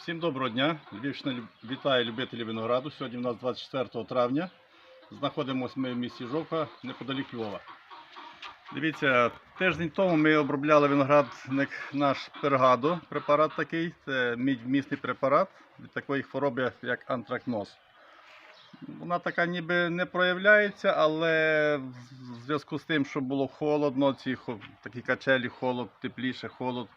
Всім доброго дня. Львівщина вітає любителів винограду. Сьогодні у нас 24 травня. Знаходимося ми в місті Жовка, неподалік Львова. Дивіться, тиждень тому ми обробляли виноградник наш пергадо, препарат такий. Це мідьмісний препарат від такої хвороби, як антракноз. Вона така ніби не проявляється, але в зв'язку з тим, що було холодно, ці такі качелі, холод, тепліше, холод,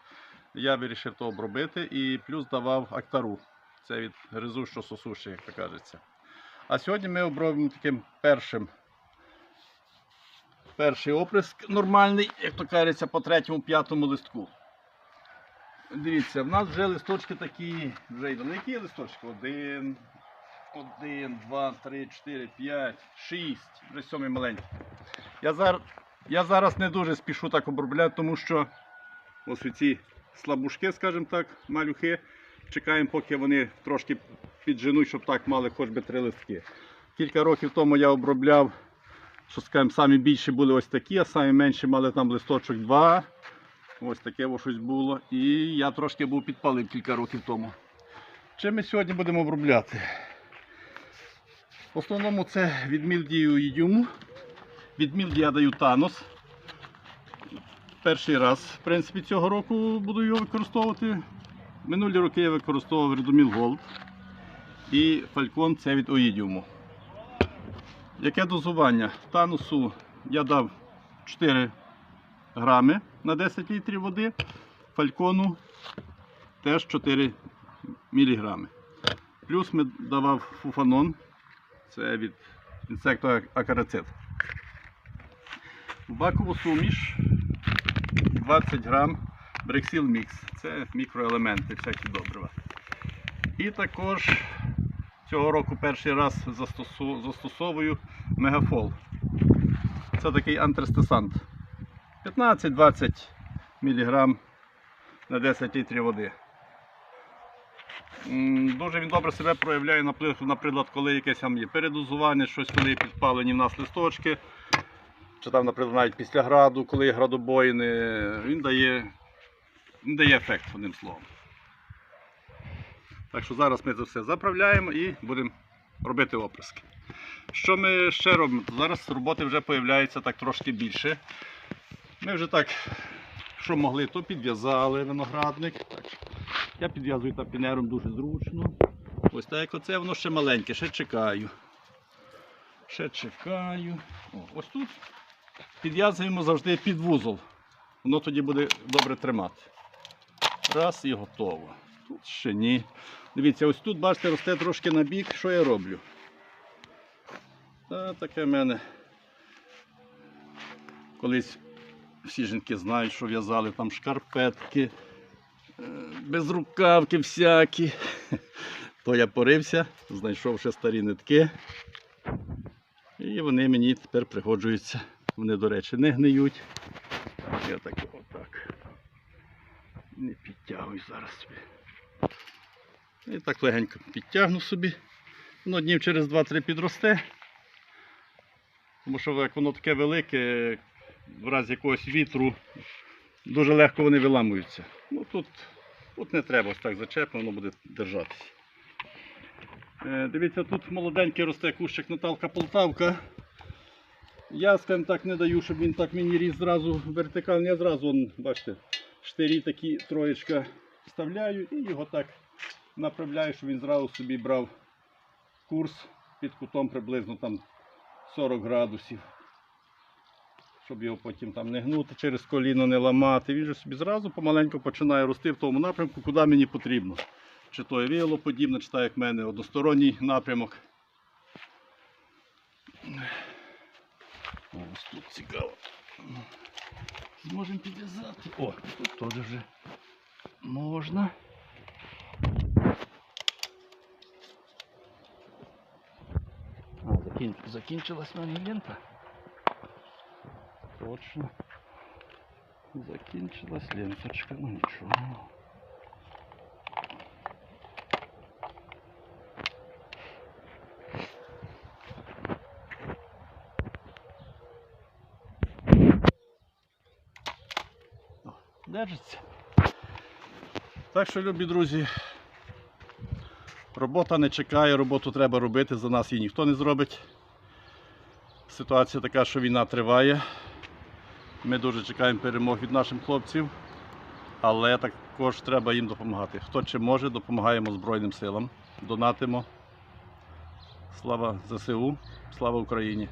я вирішив то обробити і плюс давав актару. Це від гризу, що сосуші, як то кажеться. А сьогодні ми обробимо таким першим. Перший оприск нормальний, як то кажеться, по третьому, п'ятому листку. Дивіться, в нас вже листочки такі, вже й великі листочки. Один, один, два, три, чотири, п'ять, шість. Вже сьомий маленький. Я зараз, я зараз не дуже спішу так обробляти, тому що ось ці слабушки, скажімо так, малюхи. Чекаємо, поки вони трошки підженуть, щоб так мали хоч би три листки. Кілька років тому я обробляв, що скажімо, самі більші були ось такі, а самі менші мали там листочок два. Ось таке ось щось було. І я трошки був підпалив кілька років тому. Чим ми сьогодні будемо обробляти? В основному це від мілдію ідюму. Від мілді я даю танос. Перший раз, в принципі, цього року буду його використовувати. Минулі роки я використовував Redomil Gold і Falcon це від Оїдіуму. Яке дозування? Танусу я дав 4 грами на 10 літрів води, фалькону теж 4 міліграми. Плюс ми давав фуфанон, це від інсекту акарицид. В бакову суміш 20 грам Брексіл Мікс. Це мікроелементи, всякі добрива. І також цього року перший раз застосовую мегафол. Це такий антистесант. 15-20 мг на 10 літрів води. Дуже він добре себе проявляє, наприклад, коли якесь там є передозування, щось, коли підпалені в нас листочки, чи там, наприклад, навіть після граду, коли є градобоїни, він дає, він дає ефект, одним словом. Так що зараз ми це все заправляємо і будемо робити оприски. Що ми ще робимо? Зараз роботи вже з'являється так трошки більше. Ми вже так, що могли, то підв'язали виноградник. Так. Я підв'язую тапінером дуже зручно. Ось так як оце, воно ще маленьке, ще чекаю. Ще чекаю. О, ось тут підв'язуємо завжди під вузол. Воно тоді буде добре тримати. Раз і готово. Тут ще ні. Дивіться, ось тут, бачите, росте трошки на бік. Що я роблю? Та таке в мене. Колись всі жінки знають, що в'язали там шкарпетки, е, безрукавки всякі. То я порився, знайшов ще старі нитки. І вони мені тепер пригоджуються. Вони, до речі, не гниють. Я так отак. Не підтягую зараз собі. І так легенько підтягну собі. Воно днів через 2-3 підросте. Тому що як воно таке велике, в разі якогось вітру, дуже легко вони виламуються. Ну тут, тут не треба ось так зачепно, воно буде держатися. Е, дивіться, тут молоденький росте кущик Наталка Полтавка. Я, скажімо так, не даю, щоб він так мені ріс зразу вертикально. Я зразу, он, бачите, штирі такі троєчка вставляю і його так направляю, щоб він зразу собі брав курс під кутом приблизно там 40 градусів. Щоб його потім там не гнути через коліно, не ламати. Він же собі зразу помаленьку починає рости в тому напрямку, куди мені потрібно. Чи то віяло подібне, чи так як в мене односторонній напрямок. О, Ось тут цікаво. Зможемо підв'язати. О, тут теж вже можна. А, закін... закінчилась в мене лента. Точно. Закінчилась ленточка, ну нічого. Держиться. Так що, любі друзі, Робота не чекає, роботу треба робити, за нас її ніхто не зробить. Ситуація така, що війна триває. Ми дуже чекаємо перемог від наших хлопців, але також треба їм допомагати. Хто чим може, допомагаємо Збройним силам. Донатимо. Слава ЗСУ, слава Україні!